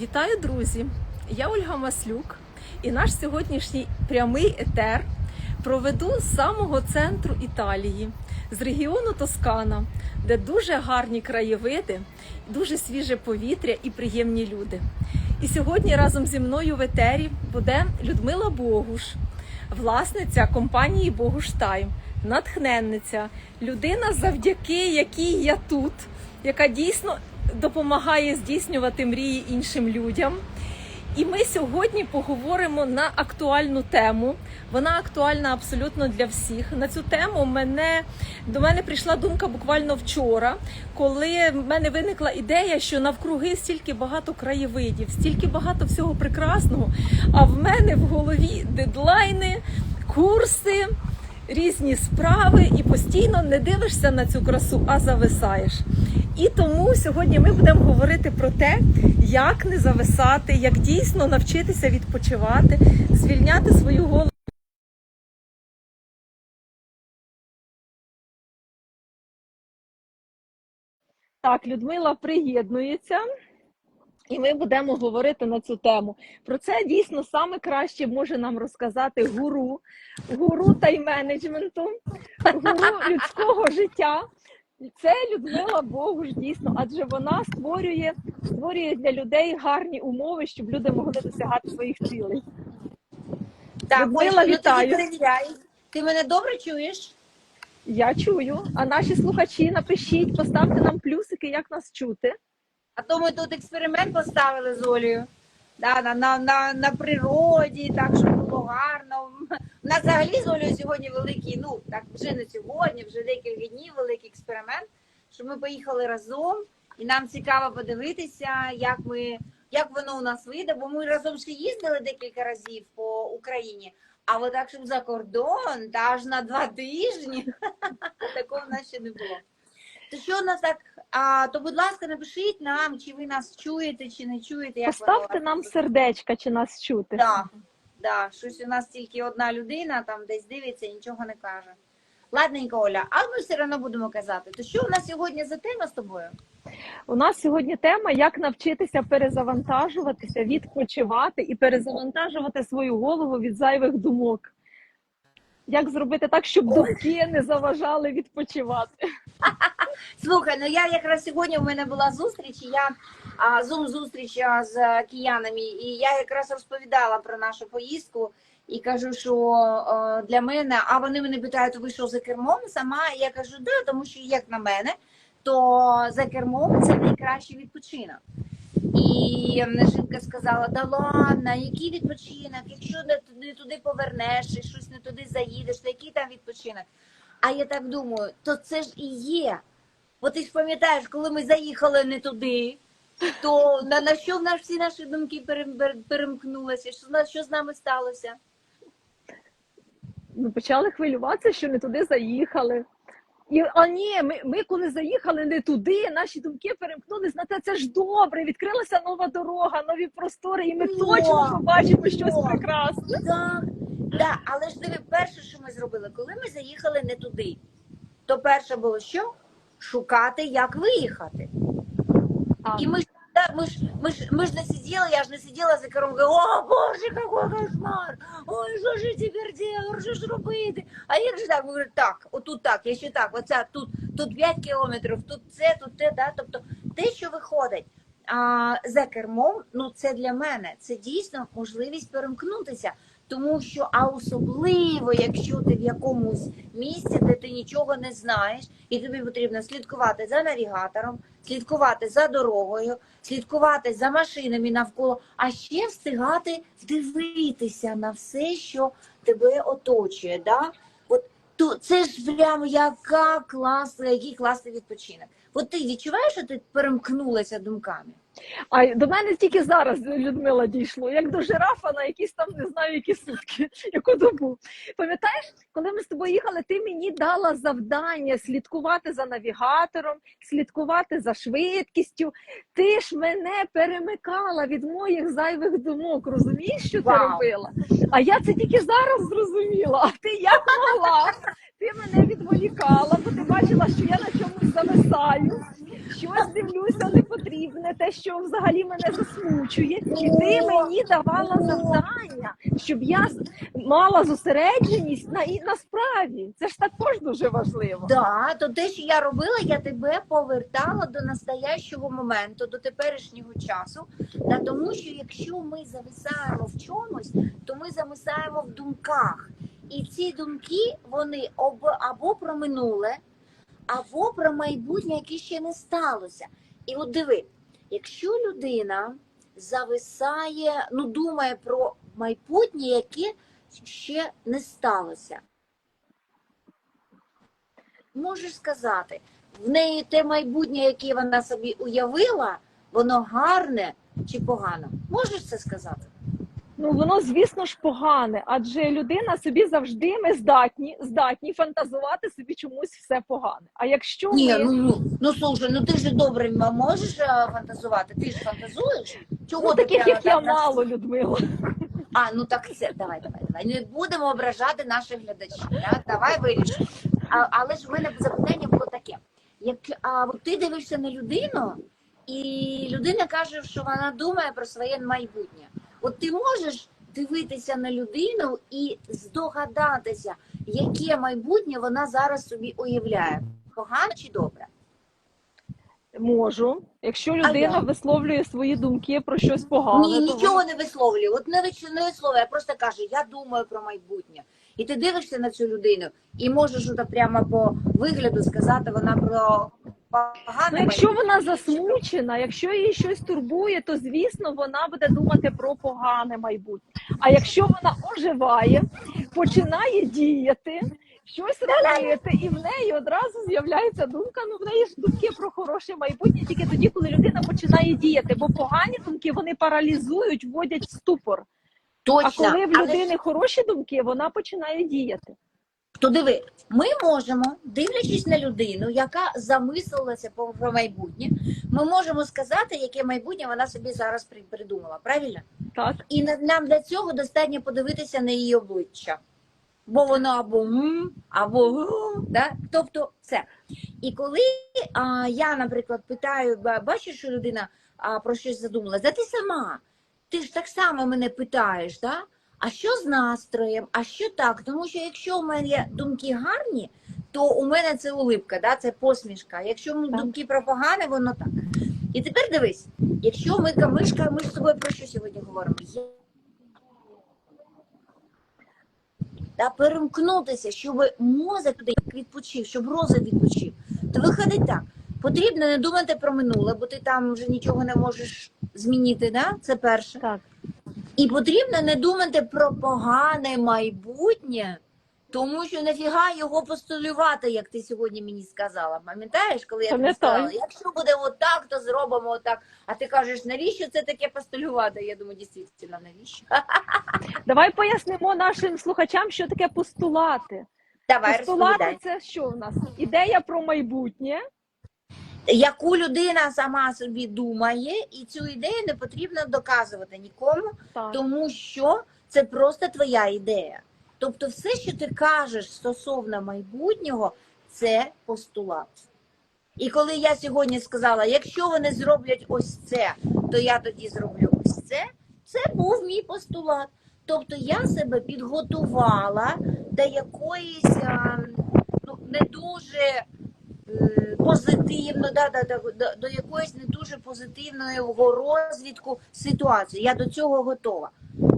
Вітаю, друзі! Я Ольга Маслюк і наш сьогоднішній прямий етер проведу з самого центру Італії, з регіону Тоскана, де дуже гарні краєвиди, дуже свіже повітря і приємні люди. І сьогодні разом зі мною в етері буде Людмила Богуш, власниця компанії Богуш Тайм, натхненниця, людина, завдяки якій я тут, яка дійсно допомагає здійснювати мрії іншим людям. І ми сьогодні поговоримо на актуальну тему. Вона актуальна абсолютно для всіх. На цю тему мене до мене прийшла думка буквально вчора, коли в мене виникла ідея, що навкруги стільки багато краєвидів, стільки багато всього прекрасного. А в мене в голові дедлайни, курси, різні справи, і постійно не дивишся на цю красу, а зависаєш. І тому сьогодні ми будемо говорити про те, як не зависати, як дійсно навчитися відпочивати, звільняти свою голову. Так, Людмила приєднується. І ми будемо говорити на цю тему. Про це дійсно саме краще може нам розказати гуру, гуру тайм-менеджменту, гуру людського життя. Це Людмила Богуш дійсно, адже вона створює, створює для людей гарні умови, щоб люди могли досягати своїх цілей. Так, Людмила, ну вітаю. Ти мене добре чуєш? Я чую. А наші слухачі напишіть, поставте нам плюсики, як нас чути. А то ми тут експеримент поставили з Олею. Да, на, на, на, на природі, так, щоб було гарно. У нас взагалі з Олею сьогодні великий, ну так вже не сьогодні, вже декілька днів великий експеримент, що ми поїхали разом, і нам цікаво подивитися, як ми, як воно у нас вийде, бо ми разом ще їздили декілька разів по Україні. А от так, щоб за кордон, та аж на два тижні, такого в нас ще не було. То що нас так? А, то, будь ласка, напишіть нам, чи ви нас чуєте, чи не чуєте. Як Поставте нам вас. сердечка, чи нас чути. Да, да, щось у нас тільки одна людина там десь дивиться і нічого не каже. Ладненько, Оля, а ми все одно будемо казати. То що у нас сьогодні за тема з тобою? У нас сьогодні тема, як навчитися перезавантажуватися, відпочивати і перезавантажувати свою голову від зайвих думок. Як зробити так, щоб думки не заважали відпочивати? Слухай, ну я якраз сьогодні в мене була зустріч, і я зум зустріч з киянами, і я якраз розповідала про нашу поїздку і кажу, що е, для мене, а вони мене питають, ви що за кермом сама? І я кажу, да, тому що як на мене, то за кермом це найкращий відпочинок. І жінка сказала: да ладно, який відпочинок, якщо не туди, повернеш, і щось не туди заїдеш, то який там відпочинок? А я так думаю, то це ж і є. Бо ти ж пам'ятаєш, коли ми заїхали не туди, то на, на що в нас всі наші думки перемкнулися? Що, що з нами сталося? Ми почали хвилюватися, що не туди заїхали. І а ні, ми, ми коли заїхали не туди, наші думки перемкнулись на те, це ж добре. Відкрилася нова дорога, нові простори, і ми О, точно побачимо щось о. прекрасне. Так, да, але ж диви, перше, що ми зробили, коли ми заїхали не туди, то перше було що? Шукати, як виїхати. А, І ми ж, да, ми ж, ми ж, ми ж не сиділи, я ж не сиділа за говорю, о Боже, какой кошмар! Ой, що же теперь делать, что ж робити? А як же так? говорю, так, отут так, я ще так, оце тут, тут 5 кілометрів, тут це, тут те, да? тобто те, що виходить а, за кермом, ну це для мене, це дійсно можливість перемкнутися. Тому що, а особливо, якщо ти в якомусь місці, де ти нічого не знаєш, і тобі потрібно слідкувати за навігатором, слідкувати за дорогою, слідкувати за машинами навколо, а ще встигати дивитися на все, що тебе оточує. Да? От то це ж прямо яка класна, який класний відпочинок. От ти відчуваєш, що ти перемкнулася думками? А до мене тільки зараз Людмила дійшло, як до жирафа на якісь там не знаю, які сутки, яку добу. Пам'ятаєш, коли ми з тобою їхали, ти мені дала завдання слідкувати за навігатором, слідкувати за швидкістю. Ти ж мене перемикала від моїх зайвих думок. Розумієш, що ти робила? А я це тільки зараз зрозуміла. А ти як могла? Ти мене відволікала, бо ти бачила, що я на чомусь зависаю. щось дивлюся непотрібне, те, що взагалі мене засмучує, і ти мені давала завдання, щоб я мала зосередженість на і на справі. Це ж також дуже важливо. Да, то те, що я робила, я тебе повертала до настоящого моменту, до теперішнього часу. Да, тому що якщо ми зависаємо в чомусь, то ми зависаємо в думках. І ці думки вони або про минуле, або про майбутнє, яке ще не сталося. І от диви, якщо людина зависає, ну думає про майбутнє, яке ще не сталося. Можеш сказати, в неї те майбутнє, яке вона собі уявила, воно гарне чи погано? Можеш це сказати? Ну воно, звісно ж, погане, адже людина собі завжди ми здатні, здатні фантазувати собі чомусь все погане. А якщо Ні, ми ну, ну, ну слушай, ну ти ж добре можеш е, фантазувати? Ти ж фантазуєш? Чого ну, таких, як я нас- мало, Людмила. А, ну так це давай, давай, давай. Не будемо ображати наших глядачів. Да? Давай вирішимо. Але ж в мене запитання було таке: як а, ти дивишся на людину, і людина каже, що вона думає про своє майбутнє. От ти можеш дивитися на людину і здогадатися, яке майбутнє вона зараз собі уявляє. Погано чи добре? Можу. Якщо людина висловлює свої думки про щось погане, Ні, то нічого не висловлює. От не, не висловлює, просто каже, я думаю про майбутнє. І ти дивишся на цю людину і можеш от прямо по вигляду сказати вона про погане Ну, якщо вона засмучена, якщо її щось турбує, то звісно вона буде думати про погане майбутнє. А якщо вона оживає, починає діяти, щось робити, і в неї одразу з'являється думка. Ну в неї ж думки про хороше майбутнє тільки тоді, коли людина починає діяти, бо погані думки вони паралізують, вводять в ступор. Точно. А коли в Але людини хороші думки, вона починає діяти. То диви, ми можемо, дивлячись на людину, яка замислилася про майбутнє, ми можемо сказати, яке майбутнє вона собі зараз придумала. Правильно? Так, І нам для цього достатньо подивитися на її обличчя. Бо воно або м, або гу, да? тобто це. І коли а, я, наприклад, питаю, бачиш, що людина а, про щось задумала, да ти сама, ти ж так само мене питаєш, да? А що з настроєм, а що так? Тому що якщо у мене думки гарні, то у мене це улипка, да? це посмішка. Якщо Так. думки про погане, воно так. І тепер дивись, якщо ми камишка, ми ж з тобою про що сьогодні говоримо? Та перемкнутися, щоб мозок туди відпочив, щоб розум відпочив. То виходить так. Потрібно не думати про минуле, бо ти там вже нічого не можеш змінити, да? це перше. так. І потрібно не думати про погане майбутнє, тому що нафіга його постулювати, як ти сьогодні мені сказала. Пам'ятаєш, коли я тобі сказала, якщо буде отак, то зробимо отак. А ти кажеш, навіщо це таке постулювати? Я думаю, дійсно, навіщо? Давай пояснимо нашим слухачам, що таке постулати. Давай Постулати це що в нас? Ідея про майбутнє. Яку людина сама собі думає, і цю ідею не потрібно доказувати нікому, Так. тому що це просто твоя ідея. Тобто, все, що ти кажеш стосовно майбутнього, це постулат. І коли я сьогодні сказала, якщо вони зроблять ось це, то я тоді зроблю ось це, це був мій постулат. Тобто я себе підготувала до якоїсь ну, не дуже позитивно, да, да, да, до, до якоїсь не дуже позитивного розвитку ситуації. Я до цього готова.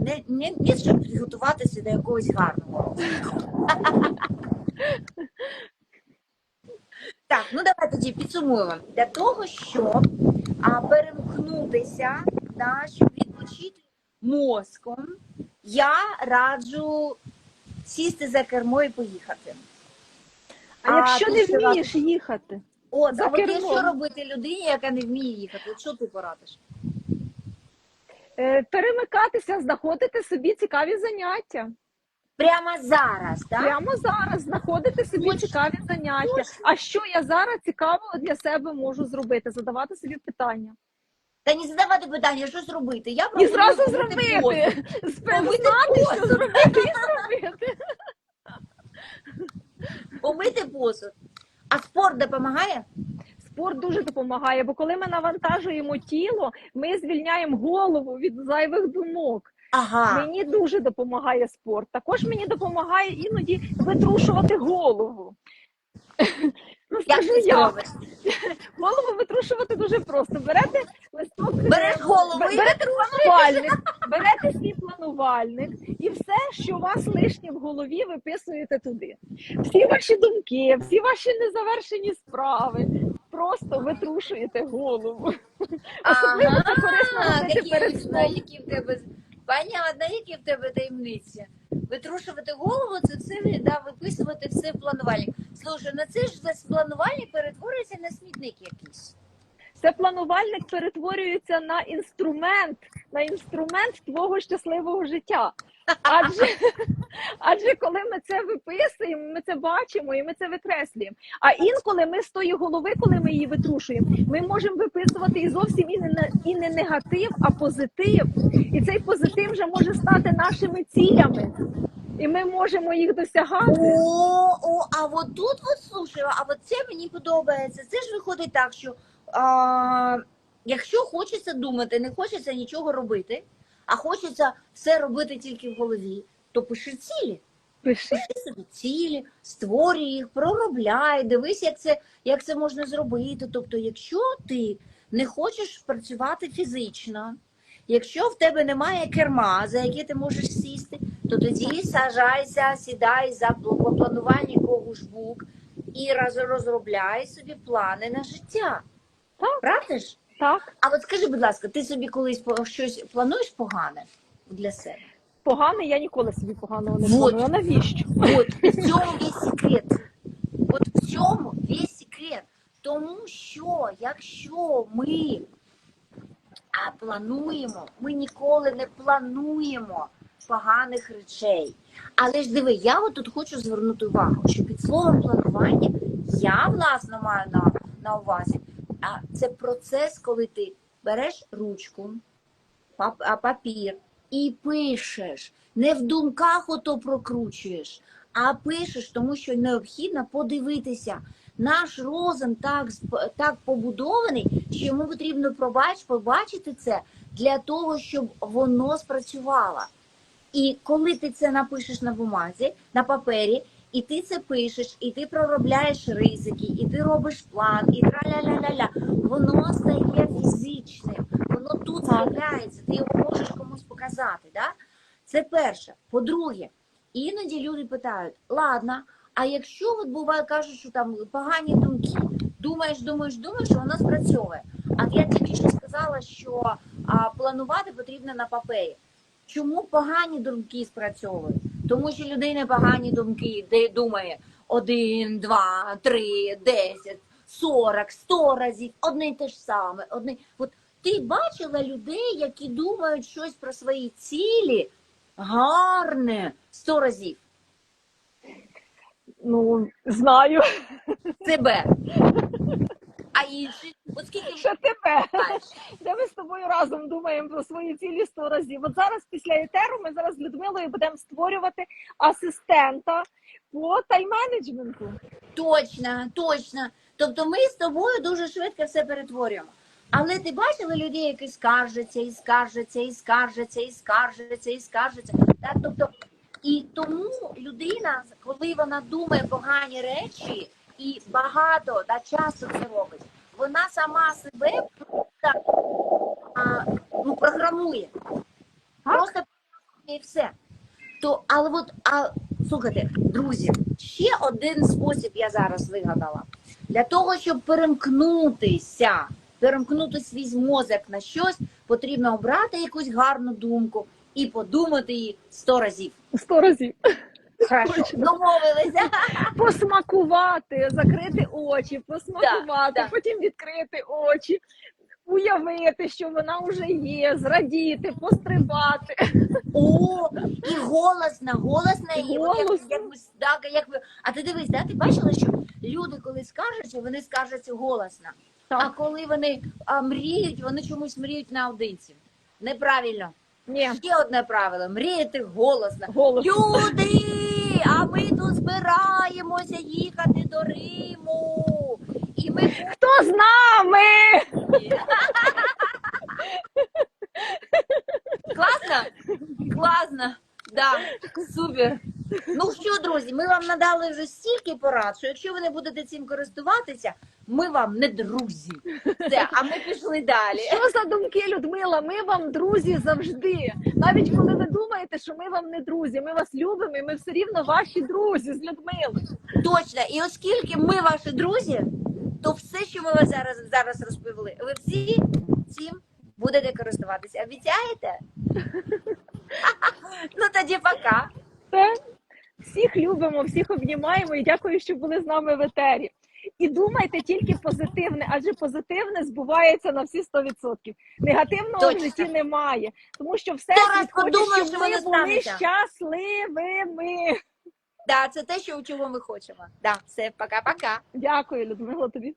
Не, не, не щоб підготуватися до якогось гарного. Так, ну давай тоді підсумуємо. Для того, щоб а, перемкнутися, да, щоб відпочити мозком, я раджу сісти за кермо і поїхати. А, А якщо не що вмієш їхати, От, За а от кермом. якщо робити людині, яка не вміє їхати, от що ти порадиш? е, перемикатися, знаходити собі цікаві заняття. Прямо зараз, так? Прямо зараз знаходити собі Точно. цікаві заняття. А що я зараз цікавого для себе можу зробити? Задавати собі питання. Та не задавати питання, що зробити. Я І зразу зробити. Знати, що зробити і зробити. Помити посуд. А спорт допомагає? спорт дуже допомагає, бо коли ми навантажуємо тіло, ми звільняємо голову від зайвих думок. Ага. Мені дуже допомагає спорт. Також мені допомагає іноді витрушувати голову. Ну, скажу я, голову витрушувати дуже просто. Берете листок, Береш голову і берете планувальник, берете свій планувальник і все, що у вас лишнє в голові, виписуєте туди. Всі ваші думки, всі ваші незавершені справи. Просто витрушуєте голову. Особливо це корисно робити перед сном. які в тебе понятно, які в тебе таємниці. Витрушувати голову, це все да, виписувати все в планувальник. Слушай, на це ж весь планувальник перетворюється на смітник якийсь. Це планувальник перетворюється на інструмент, на інструмент твого щасливого життя. Адже, адже коли ми це виписуємо, ми це бачимо і ми це викреслюємо. А інколи ми з тої голови, коли ми її витрушуємо, ми можемо виписувати і зовсім і не, і не негатив, а позитив. І цей позитив вже може стати нашими цілями. І ми можемо їх досягати. О, о, а от тут, от слушай, а от це мені подобається. Це ж виходить так, що а, якщо хочеться думати, не хочеться нічого робити, а хочеться все робити тільки в голові, то пиши цілі. Пиши. Пиши собі цілі, створюй їх, проробляй, дивись, як це, як це можна зробити. Тобто, якщо ти не хочеш працювати фізично, якщо в тебе немає керма, за яке ти можеш сісти, то тоді сажайся, сідай за плануванні Google і роз- розробляй собі плани на життя. Так. Правда ж? Так, А от скажи, будь ласка, ти собі колись щось плануєш погане для себе? погано, я ніколи собі поганого не Вот. планую. А навіщо? Вот в цьому весь секрет. От в цьому весь секрет. Тому що якщо ми а, плануємо, ми ніколи не плануємо поганих речей. Але ж диви, я от тут хочу звернути увагу, що під словом планування я власно маю на, на увазі. А це процес, коли ти береш ручку, папір і пишеш. Не в думках ото прокручуєш, а пишеш, тому що необхідно подивитися. Наш розум так, так побудований, що йому потрібно пробач, побачити це для того, щоб воно спрацювало. І коли ти це напишеш на бумазі, на папері, і ти це пишеш, і ти проробляєш ризики, і ти робиш план, і тра-ля-ля-ля-ля, воно стає фізичним, воно тут з'являється, ти його можеш комусь показати. Да? Це перше. По-друге, іноді люди питають: ладно, а якщо от буває, кажуть, що там погані думки, думаєш, думаєш, думаєш, воно спрацьовує. А я тільки що сказала, що а, планувати потрібно на папері. Чому погані думки спрацьовують? Тому що людина погані думки, де думає один, два, три, десять, сорок, сто разів, одне й те ж саме. Одне. От ти бачила людей, які думають щось про свої цілі гарне сто разів. Ну, знаю. Себе. А інші, от скільки Ще тебе. Де ми з тобою разом думаємо про свої цілі сто разів. От зараз після етеру ми зараз з Людмилою будемо створювати асистента по тайм-менеджменту. Точно, точно. Тобто ми з тобою дуже швидко все перетворюємо. Але ти бачила людей, які скаржаться, і скаржаться, і скаржаться, і скаржаться, і скаржаться. Так? Тобто, і тому людина, коли вона думає погані речі і багато та часто це робить, вона сама себе а, ну, програмує. Просто і все. То, але от, а, слухайте, друзі, ще один спосіб я зараз вигадала. Для того, щоб перемкнутися, перемкнути свій мозок на щось, потрібно обрати якусь гарну думку і подумати її сто разів. Сто разів. Хорошо, домовилися. Посмакувати, закрити очі, посмакувати, Да, да. потім відкрити очі, уявити, що вона вже є, зрадіти, пострибати. О, і голосно, голосно, і от як, Голосно. як, ви- так, як ви. А ти дивись, да, ти бачила, що люди, коли скаржаться, вони скаржаться голосно. А коли вони а, мріють, вони чомусь мріють наодинці. Неправильно. ні, Ще одне правило: мріяти голосно. голос. Люди! А ми тут збираємося їхати до Риму. І ми Хто з нами! Класно? Класно. Да, супер. Ну що, друзі, ми вам надали вже стільки порад, що якщо ви не будете цим користуватися, ми вам не друзі. Все, а ми пішли далі. Що за думки, Людмила? Ми вам друзі завжди. Навіть коли ви думаєте, що ми вам не друзі, ми вас любимо, і ми все рівно ваші друзі з Людмилою. Точно. І оскільки ми ваші друзі, то все, що ми вас зараз, зараз розповіли, ви всі цим будете користуватися. Обіцяєте? Ну тоді пока. Всіх любимо, всіх обнімаємо і дякую, що були з нами в етері. І думайте тільки позитивне, адже позитивне збувається на всі 100%. Негативного в житті немає, тому що все Хто раз світ хоче, подумав, щоб що ми були щасливими. Да, це те, що чого ми хочемо. Да, все, пока-пока. Дякую, Людмила, тобі.